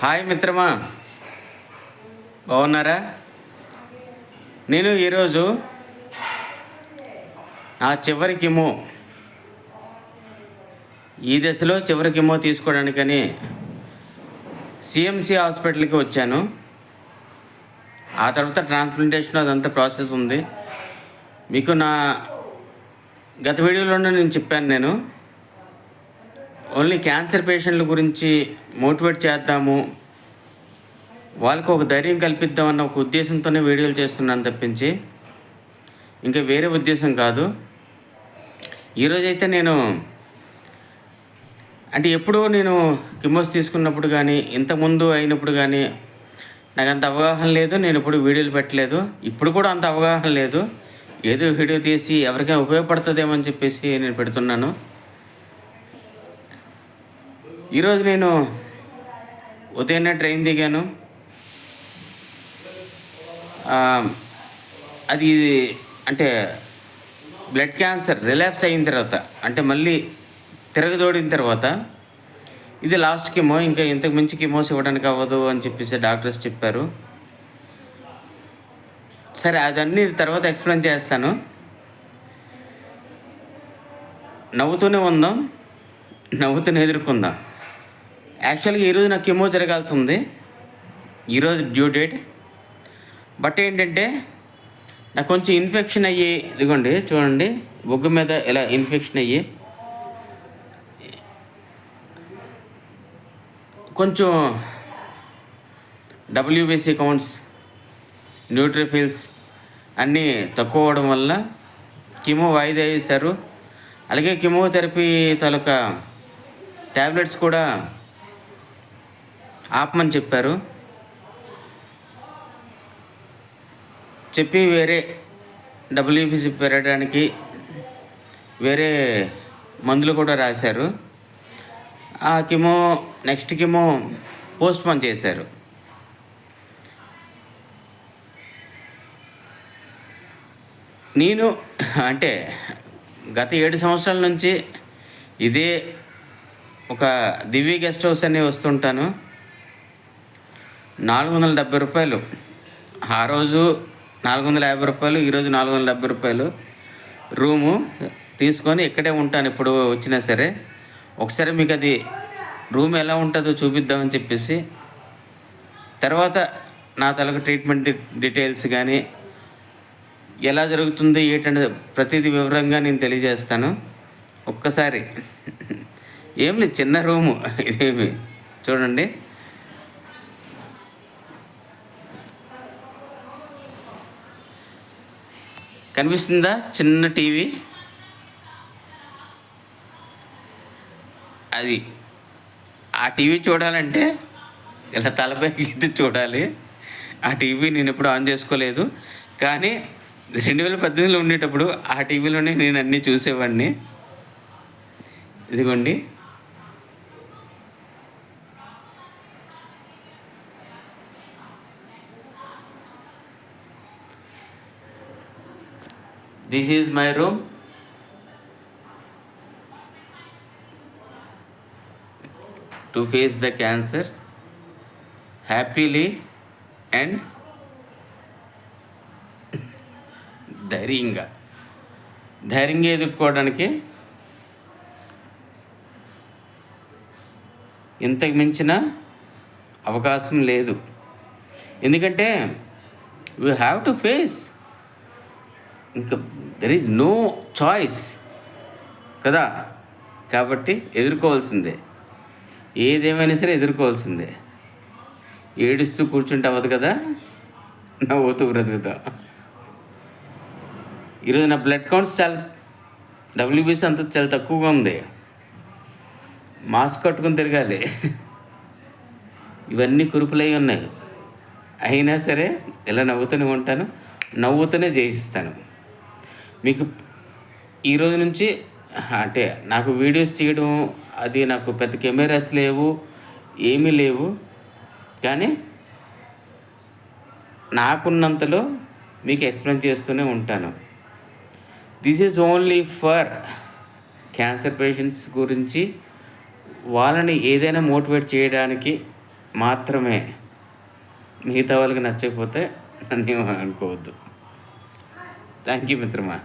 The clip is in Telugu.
హాయ్ మిత్రమా. బాగున్నారా? నేను ఈరోజు నా చివరి కిమో. ఈ దశలో చివరి కిమో తీసుకోవడానికని సిఎంసి హాస్పిటల్కి వచ్చాను. ఆ తర్వాత ట్రాన్స్ప్లాంటేషన్ అదంతా ప్రాసెస్ ఉంది. మీకు నా గత వీడియోలోనే నేను చెప్పాను నేను. ఓన్లీ క్యాన్సర్ పేషెంట్ల గురించి మోటివేట్ చేద్దాము. వాళ్ళకు ఒక ధైర్యం కల్పిద్దామన్న ఒక ఉద్దేశంతోనే వీడియోలు చేస్తున్నాను తప్పించి. ఇంకా వేరే ఉద్దేశం కాదు. ఈరోజైతే నేను అంటే ఎప్పుడూ నేను కిమోస్ తీసుకున్నప్పుడు కానీ ఇంతకుముందు అయినప్పుడు కానీ నాకు అంత అవగాహన లేదు నేను ఇప్పుడు వీడియోలు పెట్టలేదు. ఇప్పుడు కూడా అంత అవగాహన లేదు. ఏదో వీడియో తీసి ఎవరికైనా ఉపయోగపడుతుందేమో అని చెప్పేసి నేను పెడుతున్నాను. ఈరోజు నేను ఉదయాన్నే ట్రైన్ దిగాను. అది అంటే బ్లడ్ క్యాన్సర్ రిలాప్స్ అయిన తర్వాత అంటే మళ్ళీ తిరగదోడిన తర్వాత ఇది లాస్ట్ కిమో ఇంకా ఇంతకు మించి కిమోస్ ఇవ్వడానికి అవ్వదు అని చెప్పేసి డాక్టర్స్ చెప్పారు. సరే అదన్నీ తర్వాత ఎక్స్ప్లెయిన్ చేస్తాను. నవ్వుతూనే ఉందాం నవ్వుతూనే ఎదుర్కొందాం. యాక్చువల్గా ఈరోజు నాకు కిమో జరగాల్సి ఉంది ఈరోజు డ్యూ డేట్ బట్ ఏంటంటే నాకు కొంచెం ఇన్ఫెక్షన్ అయ్యి ఇదిగోండి చూడండి బొగ్గు మీద ఇలా ఇన్ఫెక్షన్ అయ్యి కొంచెం డబ్ల్యూబీసీ కౌంట్స్ న్యూట్రిఫిల్స్ అన్నీ తక్కువ అవడం వల్ల కిమో వాయిదా వేశారు. అలాగే కిమోథెరపీ తాలూకా ట్యాబ్లెట్స్ కూడా ఆపమని చెప్పారు. చెప్పి వేరే డబ్ల్యూపీసీ పెరగడానికి వేరే మందులు కూడా రాశారు. ఆ chemo next chemo postpone చేశారు. నేను అంటే గత ఏడు సంవత్సరాల నుంచి ఇదే ఒక దివ్య గెస్ట్ హౌస్ అనే వస్తుంటాను. నాలుగు వందల డెబ్బై రూపాయలు. ఆ రోజు నాలుగు వందల యాభై రూపాయలు ఈరోజు నాలుగు వందల డెబ్బై రూపాయలు. రూము తీసుకొని ఇక్కడే ఉంటాను ఇప్పుడు వచ్చినా సరే. ఒకసారి మీకు అది రూమ్ ఎలా ఉంటుందో చూపిద్దామని చెప్పేసి. తర్వాత నా తలకు ట్రీట్మెంట్ డీటెయిల్స్ కానీ ఎలా జరుగుతుంది ఏంటంటే ప్రతిదీ వివరంగా నేను తెలియజేస్తాను. ఒక్కసారి. ఏం లేదు చిన్న రూము. ఇదేమి? చూడండి. కనిపిస్తుందా? చిన్న టీవీ? అది. ఆ టీవీ చూడాలంటే ఇలా తలపై గీతి చూడాలి. ఆ టీవీ నేను ఎప్పుడు ఆన్ చేసుకోలేదు. కానీ రెండు వేల పద్దెనిమిదిలో ఉండేటప్పుడు ఆ టీవీలోనే నేను అన్నీ చూసేవాడిని. ఇదిగోండి. This is my room to face the cancer happily and ధైర్యంగా ధైర్యంగా ఎదుర్కోవడానికి ఇంతకు మించిన అవకాశం లేదు. ఎందుకంటే యూ హ్యావ్ టు ఫేస్ ఇంకా దెర్ ఈజ్ నో చాయిస్ కదా? కాబట్టి ఎదుర్కోవాల్సిందే. ఏదేమైనా సరే ఎదుర్కోవాల్సిందే. ఏడుస్తూ కూర్చుంటే అవ్వదు కదా? నవ్వుతూ బ్రతుకుతాం. ఈరోజు నా బ్లడ్ కౌంట్స్ చాలా డబ్ల్యూబీసీ అంత చాలా తక్కువగా ఉంది. మాస్క్ కట్టుకుని తిరగాలి. ఇవన్నీ కురుపులై ఉన్నాయి. అయినా సరే ఇలా నవ్వుతూనే ఉంటాను? నవ్వుతూనే జయిస్తాను. మీకు ఈరోజు నుంచి అంటే నాకు వీడియోస్ తీయడం అది నాకు పెద్ద కెమెరాస్ లేవు ఏమీ లేవు. కానీ నాకున్నంతలో మీకు ఎక్స్ప్లెయిన్ చేస్తూనే ఉంటాను. This is only for cancer patients గురించి వాళ్ళని ఏదైనా మోటివేట్ చేయడానికి మాత్రమే మిగతా వాళ్ళకి నచ్చకపోతే నన్ను అనుకోవద్దు థ్యాంక్ యూ మిత్రమా